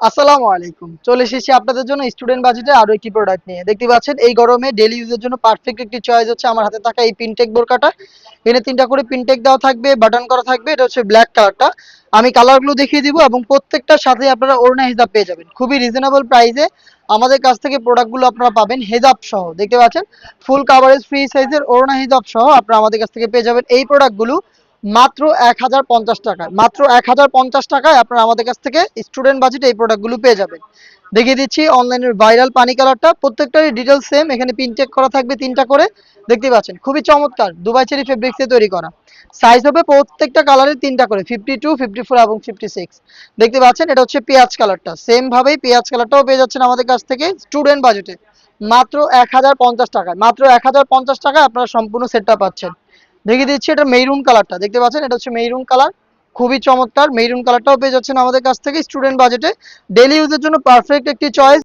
আসসালামু আলাইকুম। চলে এসেছি আপনাদের জন্য স্টুডেন্ট বাজেটে আরও একটি প্রোডাক্ট নিয়ে। দেখতে পাচ্ছেন, এই গরমে ডেলি ইউজের জন্য পারফেক্ট একটি চয়েস হচ্ছে আমার হাতে থাকা এই পিনটেক বোরকাটা এখানে তিনটা করে পিনটেক দেওয়া থাকবে বাটন করা থাকবে, এটা হচ্ছে ব্ল্যাক কালারটা আমি কালারগুলো দেখিয়ে দিব এবং প্রত্যেকটার সাথে আপনারা ওড়না হিসাব পেয়ে যাবেন। খুবই রিজনেবল প্রাইসে আমাদের কাছ থেকে প্রোডাক্টগুলো আপনারা পাবেন হেজাব সহ। দেখতে পাচ্ছেন ফুল কাভারেজ ফ্রি সাইজের ওড়না হিজাব সহ আপনারা আমাদের কাছ থেকে পেয়ে যাবেন এই প্রোডাক্টগুলো মাত্র এক হাজার পঞ্চাশ টাকায় মাত্র এক হাজার পঞ্চাশ টাকায় আপনারা আমাদের কাছ থেকে স্টুডেন্ট বাজেটে এই প্রোডাক্টগুলো পেয়ে যাবেন। দেখিয়ে দিচ্ছি অনলাইনের ভাইরাল পানি কালারটা প্রত্যেকটারই ডিটেল সেম এখানে পিন চেক করা থাকবে তিনটা করে। দেখতে পাচ্ছেন, খুবই চমৎকার। দুবাই চেরি ফেব্রিক্সে তৈরি করা। সাইজ হবে প্রত্যেকটা কালারের তিনটা করে। ফিফটি টু ফিফটি ফোর এবং ফিফটি সিক্স দেখতে পাচ্ছেন, এটা হচ্ছে পেঁয়াজ কালারটা সেম ভাবেই পেঁয়াজ কালারটাও পেয়ে যাচ্ছেন আমাদের কাছ থেকে স্টুডেন্ট বাজেটে মাত্র এক হাজার পঞ্চাশ টাকায়। মাত্র এক হাজার পঞ্চাশ টাকায় আপনারা সম্পূর্ণ সেটটা পাচ্ছেন। দেখিয়ে দিচ্ছি, এটা মেরুন কালারটা দেখতে পাচ্ছেন? এটা হচ্ছে মেরুন কালার খুবই চমৎকার। মেরুন কালারটাও পেয়ে যাচ্ছেন আমাদের কাছ থেকে। স্টুডেন্ট বাজেটে ডেলি ইউজের জন্য পারফেক্ট একটি চয়েস